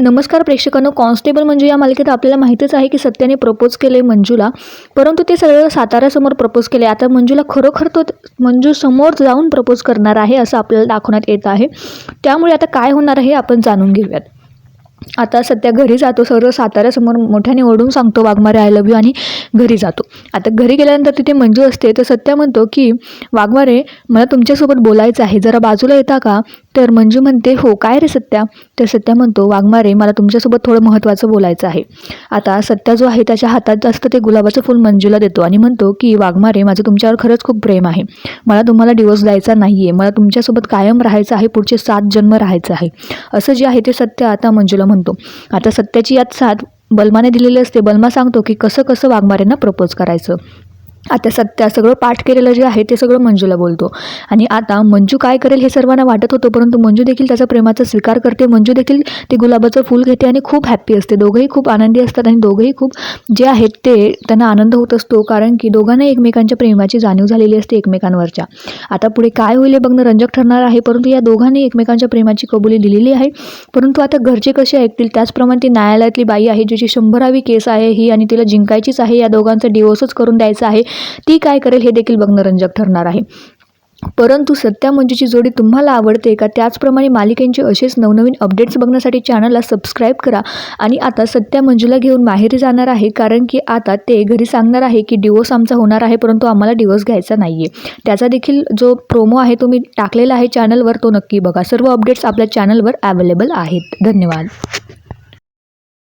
नमस्कार प्रेक्षकांनो कॉन्स्टेबल म्हणजे या मालिकेत आपल्याला माहितीच आहे की सत्याने प्रपोज केले मंजूला परंतु ते सगळं साताऱ्यासमोर प्रपोज केले. आता मंजूला खरोखर तो मंजू समोर जाऊन प्रपोज करणार आहे असं आपल्याला दाखवण्यात येत आहे. त्यामुळे आता काय होणार आहे आपण जाणून घेऊयात. आता सध्या घरी जातो सर्व साताऱ्यासमोर मोठ्याने ओढून सांगतो वाघमारे आय लव्ह यू आणि घरी जातो. आता घरी गेल्यानंतर तिथे मंजू असते तर सत्या म्हणतो की वाघमारे मला तुमच्यासोबत बोलायचं आहे जरा बाजूला येता का? तर मंजू म्हणते हो काय रे सत्या? तर सत्या म्हणतो वाघमारे मला तुमच्यासोबत थोडं महत्त्वाचं बोलायचं आहे. आता सत्या जो आहे त्याच्या हातात जास्त ते गुलाबाचं फूल मंजूला देतो आणि म्हणतो की वाघमारे माझं तुमच्यावर खरंच खूप प्रेम आहे. मला तुम्हाला डिवोर्स द्यायचा नाही आहे मला तुमच्यासोबत कायम राहायचं आहे पुढचे सात जन्म राहायचं आहे. असं जे आहे ते सत्य आता मंजूला म्हणतो. आता सत्याची यात साथ बलमाने दिलेली असते. बलमा सांगतो की कसं कसं वाघमारेंना प्रपोज करायचं? आता सत्या सगळं पाठ केलेलं जे आहे ते सगळं मंजूला बोलतो. आणि आता मंजू काय करेल हे सर्वांना वाटत होतं परंतु मंजू देखील त्याचा प्रेमाचा स्वीकार करते. मंजू देखील ते गुलाबाचं फूल घेते आणि खूप हॅप्पी असते. दोघंही खूप आनंदी असतात आणि दोघंही खूप जे आहेत ते त्यांना आनंद होत असतो कारण की दोघांना एकमेकांच्या प्रेमाची जाणीव झालेली असते एकमेकांवरच्या. आता पुढे काय होईल हे बघणं रंजक ठरणार आहे परंतु या दोघांनी एकमेकांच्या प्रेमाची कबुली दिलेली आहे. परंतु आता घरचे कसे ऐकतील? त्याचप्रमाणे ती न्यायालयातली बाई आहे जिची शंभरावी केस आहे ही आणि तिला जिंकायचीच आहे. या दोघांचा डिवोर्सच करून द्यायचा आहे. ती काय करेल हे देखील बघणं रंजक ठरणार आहे. परंतु सत्या मंजूची जोडी तुम्हाला आवडते का? त्याचप्रमाणे मालिकेंचे असेच नवनवीन अपडेट्स बघण्यासाठी चॅनलला सबस्क्राईब करा आणि आता सत्या मंजूला घेऊन माहेरी जाणार आहे कारण की आता ते घरी सांगणार आहे की डिवोर्स आमचा होणार आहे परंतु आम्हाला डिवोर्स घ्यायचा नाही आहे त्याचा देखील जो प्रोमो आहे तो मी टाकलेला आहे चॅनलवर तो नक्की बघा. सर्व अपडेट्स आपल्या चॅनलवर अवेलेबल आहेत. धन्यवाद.